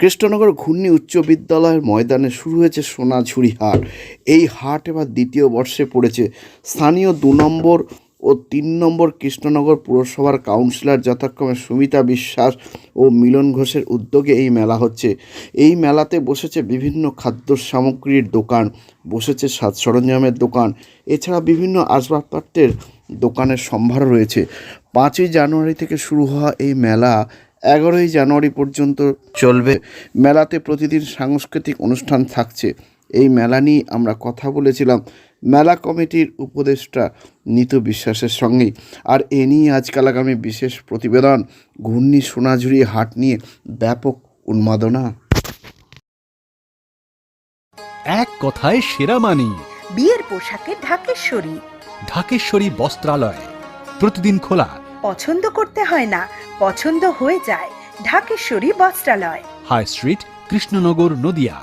কৃষ্ণনগর ঘূর্ণি উচ্চ বিদ্যালয়ের ময়দানে শুরু হয়েছে সোনাঝুরি হাট। এই হাট এবার দ্বিতীয় বর্ষে পড়েছে। স্থানীয় দু নম্বর ও তিন নম্বর কৃষ্ণনগর পুরসভার কাউন্সিলর যথাক্রমে সুমিতা বিশ্বাস ও মিলন ঘোষের উদ্যোগে এই মেলা হচ্ছে। এই মেলাতে বসেছে বিভিন্ন খাদ্য সামগ্রীর দোকান, বসেছে সাজ সরঞ্জামের দোকান, এছাড়া বিভিন্ন আসবাবপত্রের দোকানের সম্ভার রয়েছে। পাঁচই জানুয়ারি থেকে শুরু হওয়া এই মেলা এগারোই জানুয়ারি পর্যন্ত চলবে। মেলাতে প্রতিদিন সাংস্কৃতিক অনুষ্ঠান থাকছে। এই মেলা নিয়ে আমরা কথা বলেছিলাম। মেলা কমিটির উপদেষ্টা নিতু বিশ্বাসের সঙ্গেই। আর এ নিয়ে আজকাল আগামী বিশেষ প্রতিবেদন। ঘূর্ণি সোনাঝুরি হাট নিয়ে ব্যাপক উন্মাদনা। এক কথায় সেরা মানি। বিয়ের পোশাকে ঢাকেশ্বরী। ঢাকেশ্বরী বস্ত্রালয়। প্রতিদিন খোলা। পছন্দ করতে হয় না পছন্দ হয়ে যায় ঢাকেশ্বরী বস্ত্রালয়। High street Krishnanagar Nadia.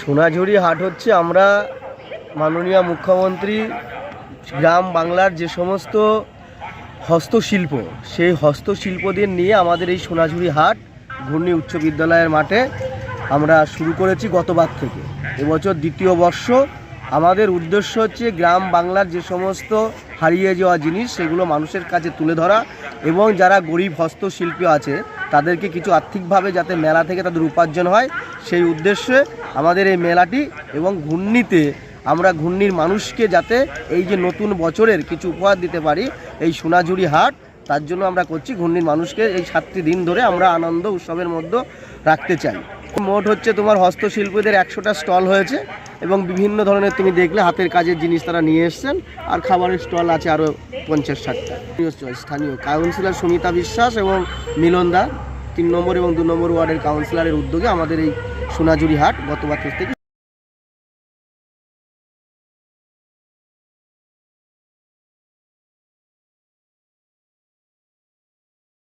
সোনাঝুরি হাট হচ্ছে আমরা মাননীয় মুখ্যমন্ত্রী গ্রাম বাংলার যে সমস্ত হস্তশিল্প, সেই হস্তশিল্পদের নিয়ে আমাদের এই সোনাঝুরি হাট ঘূর্ণি উচ্চ বিদ্যালয়ের মাঠে আমরা শুরু করেছি গতবার থেকে। এবছর দ্বিতীয় বর্ষ। আমাদের উদ্দেশ্য হচ্ছে গ্রাম বাংলার যে সমস্ত হারিয়ে যাওয়া জিনিস, সেগুলো মানুষের কাছে তুলে ধরা এবং যারা গরিব হস্তশিল্পী আছে তাদেরকে কিছু আর্থিকভাবে যাতে মেলা থেকে তাদের উপার্জন হয়, সেই উদ্দেশ্যে আমাদের এই মেলাটি এবং ঘূর্ণিতে আমরা ঘূর্ণির মানুষকে যাতে এই যে নতুন বছরের কিছু উপহার দিতে পারি, এই সোনাঝুরি হাট, তার জন্য আমরা করছি ঘূর্ণির মানুষকে এই সাতটি দিন ধরে আমরা আনন্দ উৎসবের মধ্যে রাখতে চাই। মোট হচ্ছে তোমার হস্তশিল্পীদের একশোটা স্টল হয়েছে। এবং বিভিন্ন ধরনের তুমি দেখলে হাতের কাজের জিনিস তারা নিয়ে এসছেন, আর খাবারের স্টল আছে আরও পঞ্চাশ ষাটটা। স্থানীয় কাউন্সিলর সুমিতা বিশ্বাস এবং মিলন দা, তিন নম্বর এবং দু নম্বর ওয়ার্ডের কাউন্সিলরের উদ্যোগে আমাদের এই সোনাঝুরি হাট গত বছর থেকে